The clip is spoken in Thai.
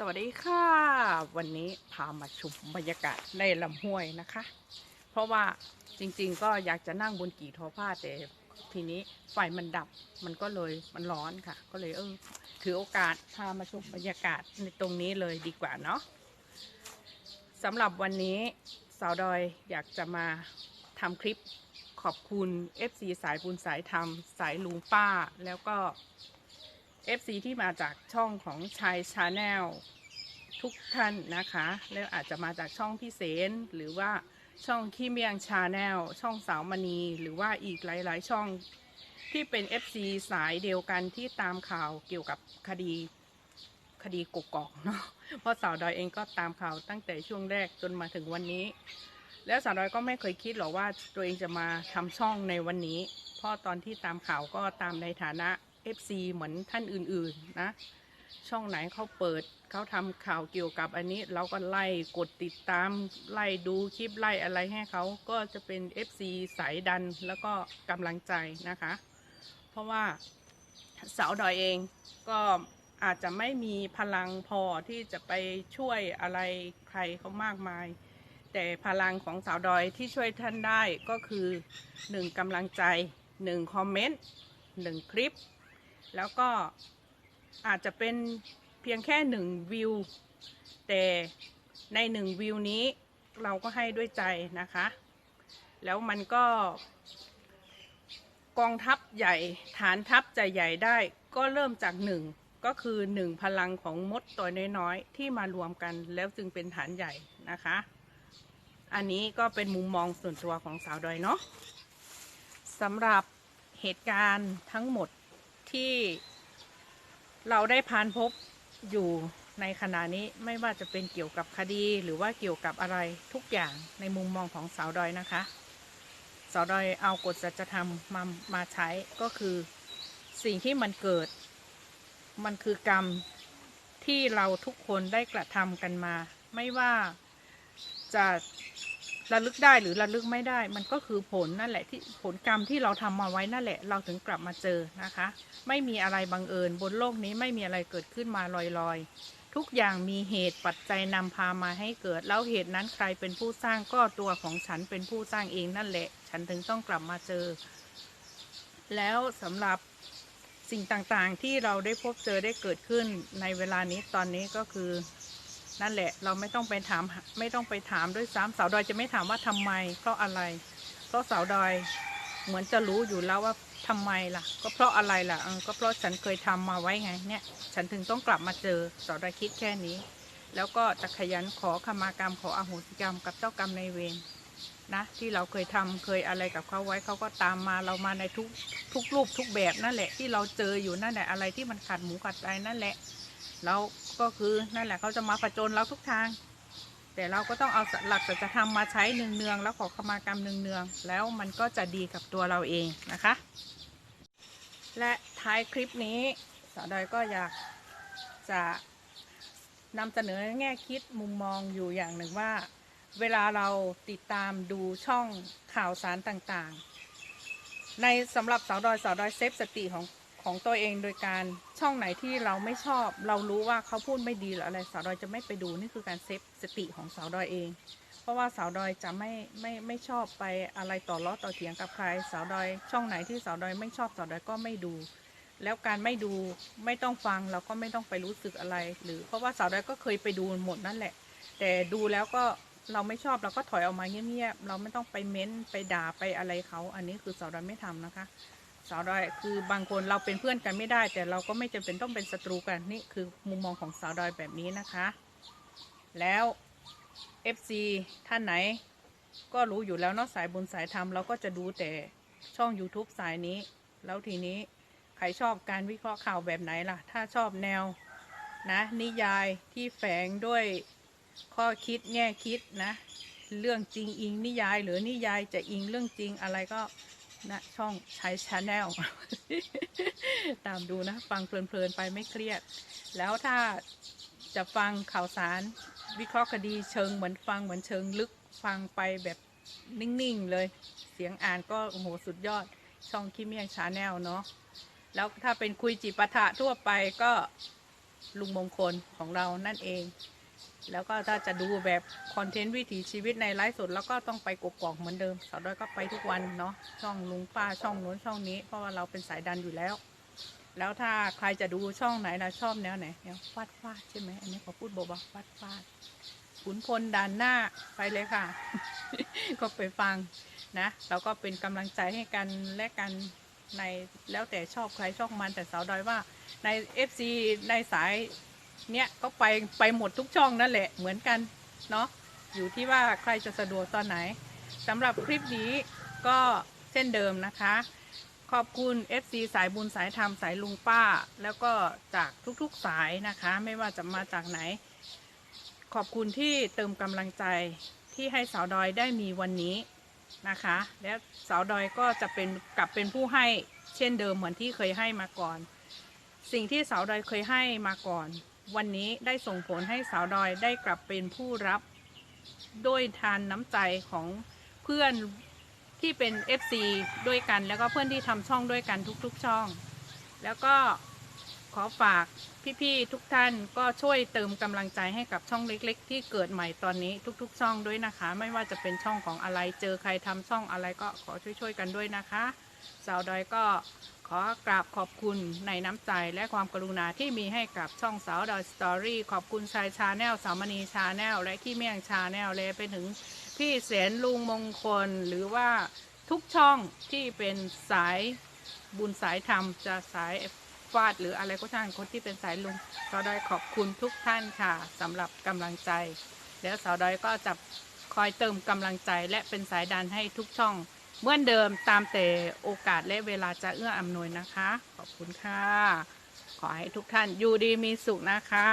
สวัสดีค่ะ วันนี้พามาชมบรรยากาศในลำห้วยนะคะ เพราะว่าจริงๆ ก็อยากจะนั่งบนกี่ทอผ้าแต่ทีนี้ไฟมันดับมันก็เลยมันร้อนค่ะ ก็เลยเออถือโอกาสพามาชมบรรยากาศในตรงนี้เลยดีกว่าเนาะสำหรับวันนี้สาวดอยอยากจะมาทำคลิปขอบคุณ FC สายบุญสายธรรม สายลุงป้าแล้วก็ FC ที่มาจากช่องของชายชาแนลทุกท่านนะคะ แล้วอาจจะมาจากช่องพี่เสนหรือว่าช่องขี้เมียงชาแนลช่องสาวมณี หรือว่าอีกหลาย ๆ ช่องที่เป็น FC สายเดียวกันที่ตามข่าวเกี่ยวกับคดีคดีกกอกเนาะเพราะสาวดอยเองก็ตามข่าวตั้งแต่ช่วงแรกจนมาถึงวันนี้ แล้วสาวดอยก็ไม่เคยคิดหรอกว่าตัวเองจะมาทำช่องในวันนี้ เพราะตอนที่ตามข่าวก็ตามในฐานะ FC เหมือนท่านอื่นๆนะ ช่องไหนเขาเปิดเขาทำข่าวเกี่ยวกับอันนี้ เราก็ไล่กดติดตามไล่ดูคลิปไล่อะไรให้เขาก็จะเป็น FC สายดันแล้วก็กำลังใจนะคะ เพราะว่าสาวดอยเองก็อาจจะไม่มีพลังพอที่จะไปช่วยอะไรใครเขามากมาย แต่พลังของสาวดอยที่ช่วยท่านได้ก็คือหนึ่งกำลังใจหนึ่งคอมเมนต์หนึ่งคลิป แล้วก็อาจจะเป็นเพียงแค่หนึ่งวิว แต่ในหนึ่งวิวนี้เราก็ให้ด้วยใจนะคะ แล้วมันก็ กองทัพใหญ่ฐานทัพจะใหญ่ได้ก็เริ่มจากหนึ่งก็คือหนึ่งพลังของมดตัวน้อยๆ ที่มารวมกันแล้วจึงเป็นฐานใหญ่นะคะ อันนี้ก็เป็นมุมมองส่วนตัวของสาวดอยเนาะสำหรับเหตุการณ์ทั้งหมด ที่เราได้ผ่านพบอยู่ในขณะนี้ไม่ว่าจะเป็นเกี่ยวกับคดีหรือว่าเกี่ยวกับอะไรทุกอย่างในมุมมองของสาวดอยนะคะ สาวดอยเอากฎสัจธรรมมามาใช้ก็คือสิ่งที่มันเกิด มันคือกรรมที่เราทุกคนได้กระทำกันมา ไม่ว่าจะ ระลึกได้หรือระลึกไม่ได้ มันก็คือผลนั่นแหละที่ผลกรรมที่เราทำมาไว้นั่นแหละ เราถึงกลับมาเจอนะคะ ไม่มีอะไรบังเอิญ บนโลกนี้ไม่มีอะไรเกิดขึ้นมาลอยๆ ทุกอย่างมีเหตุปัจจัยนำพามาให้เกิด แล้วเหตุนั้นใครเป็นผู้สร้างก็ตัวของฉันเป็นผู้สร้างเองนั่นแหละ ฉันถึงต้องกลับมาเจอ แล้วสำหรับสิ่งต่างๆที่เราได้พบเจอได้เกิดขึ้นในเวลานี้ตอนนี้ก็คือ นั่นแหละ เราไม่ต้องไปถามไม่ต้องไปถามด้วยซ้ำสาวดอยจะไม่ถามว่าทำไมเพราะอะไร เพราะสาวดอยเหมือนจะรู้อยู่แล้วว่าทำไมล่ะ ก็เพราะอะไรล่ะก็เพราะฉันเคยทำมาไว้ไงเนี่ย ฉันถึงต้องกลับมาเจอสาวดอยคิดแค่นี้ แล้วก็จะขยันขอขมากรรมขออโหสิกรรมกับเจ้ากรรมในเวรนะที่เราเคยทำเคยอะไรกับเขาไว้เขาก็ตามมาเรามาในทุกทุกรูปทุกแบบนั่นแหละที่เราเจออยู่นั่นแหละอะไรที่มันขัดหมูขัดใจนั่นแหละ แล้วก็คือนั่นแหละเขาจะมาประจนเราทุกทาง แต่เราก็ต้องเอาหลักสัจธรรมมาใช้เนืองๆแล้วขอขมากรรมเนืองๆแล้วมันก็จะดีกับตัวเราเองนะคะ และท้ายคลิปนี้สาวดอยก็อยากจะนำเสนอแง่คิดมุมมองอยู่อย่างหนึ่งว่า เวลาเราติดตามดูช่องข่าวสารต่างๆ ในสำหรับสาวดอยสาวดอยเซฟสติของ ของตัวเองโดยการช่องไหนที่เราไม่ชอบ เรารู้ว่าเขาพูดไม่ดีหรืออะไรสาวดอยจะไม่ไปดูนี่คือการเซฟสติของสาวดอยเอง เพราะว่าสาวดอยจะไม่ไม่ไม่ชอบไปอะไรต่อล้อต่อเถียงกับใคร สาวดอย ช่องไหนที่สาวดอยไม่ชอบสาวดอยก็ไม่ดู แล้วการไม่ดูไม่ต้องฟังเราก็ไม่ต้องไปรู้สึกอะไร หรือเพราะว่าสาวดอยก็เคยไปดูหมดนั่นแหละ แต่ดูแล้วก็เราไม่ชอบเราก็ถอยออกมาเงียบๆเราไม่ต้องไปเม้นไปด่าไปอะไรเขา อันนี้คือสาวดอยไม่ทำนะคะ สาวดอยคือบางคนเราเป็นเพื่อนกันไม่ได้ แต่เราก็ไม่จำเป็นต้องเป็นศัตรูกันนี่คือมุมมองของสาวดอยแบบนี้นะคะ แล้ว FC ท่านไหน ก็รู้อยู่แล้วเนาะสายบุญสายธรรมเราก็จะดูแต่ช่อง YouTube สายนี้ แล้วทีนี้ใครชอบการวิเคราะห์ข่าวแบบไหนล่ะ ถ้าชอบแนวนะนิยายที่แฝงด้วยข้อคิดแง่คิดนะ เรื่องจริงอิงนิยายหรือนิยายจะอิงเรื่องจริงอะไรก็ นะช่องใช้ชาแนลตามดูนะ ฟังเพลินๆไปไม่เครียด แล้วถ้าจะฟังข่าวสารวิเคราะห์คดีเชิงเหมือนฟังเหมือนเชิงลึกฟังไปแบบนิ่งๆเลย เสียงอ่านก็โอ้โหสุดยอด ช่องคิเมียงชาแนลเนาะแล้วถ้าเป็นคุยจิปาถะทั่วไปก็ลุงมงคลของเรานั่นเอง แล้วก็ถ้าจะดูแบบคอนเทนต์วิถีชีวิตในไลฟ์สดแล้วก็ต้องไปกกอกเหมือนเดิมสาวด้อยก็ไปทุกวันเนาะช่องลุงป้าช่องโน้นช่องนี้ เพราะว่าเราเป็นสายดันอยู่แล้ว แล้วถ้าใครจะดูช่องไหนนะชอบแนวไหนแนวฟาดฟาดใช่ไหมอันนี้ขอพูดเบาๆฟาดฟาดขุนพลด่านหน้าไปเลยค่ะ ก็ไปฟังนะเราก็เป็นกำลังใจให้กันและกันในแล้วแต่ชอบใครชอบมันแต่สาวดอยว่าใน FC ในสาย เนี้ยก็ไปไปหมดทุกช่องนั่นแหละเหมือนกันเนาะอยู่ที่ว่าใครจะสะดวกตอนไหนสำหรับคลิปนี้ก็เช่นเดิมนะคะ ขอบคุณ FC สายบุญสายธรรมสายลุงป้า แล้วก็จากทุกๆสายนะคะ ไม่ว่าจะมาจากไหน ขอบคุณที่เติมกำลังใจที่ให้สาวดอยได้มีวันนี้นะคะ และสาวดอยก็จะเป็นกลับเป็นผู้ให้เช่นเดิมเหมือนที่เคยให้มาก่อน สิ่งที่สาวดอยเคยให้มาก่อน วันนี้ได้ส่งผลให้สาวดอยได้กลับเป็นผู้รับด้วยทานน้ำใจของเพื่อนที่เป็น FC ด้วยกัน แล้วก็เพื่อนที่ทำช่องด้วยกันทุกๆช่อง แล้วก็ขอฝากพี่ๆทุกท่านก็ช่วยเติมกำลังใจให้กับช่องเล็ก ๆ ที่เกิดใหม่ตอนนี้ทุก ๆ ช่องด้วยนะคะ ไม่ว่าจะเป็นช่องของอะไรเจอใครทำช่องอะไรก็ขอช่วยๆกันด้วยนะคะ สาวดอยก็ ขอกราบขอบคุณในน้ำใจและความกรุณาที่มีให้กับช่องสาวดอยสตอรี่ขอบคุณชายชาแนลสามณีชาแนลและขี้เมี่ยงชาแนลเลยไปถึงพี่เสนลุงมงคล หรือว่าทุกช่องที่เป็นสายบุญสายธรรมจะสายฟาดหรืออะไรก็ช่างคนที่เป็นสายลุงสาวดอยขอบคุณทุกท่านค่ะสำหรับกำลังใจ แล้วสาวดอยก็จะคอยเติมกำลังใจและเป็นสายดันให้ทุกช่อง เหมือนเดิมตามแต่โอกาสและเวลาจะเอื้ออำนวยนะคะ ขอบคุณค่ะ ขอให้ทุกท่านอยู่ดีมีสุขนะคะ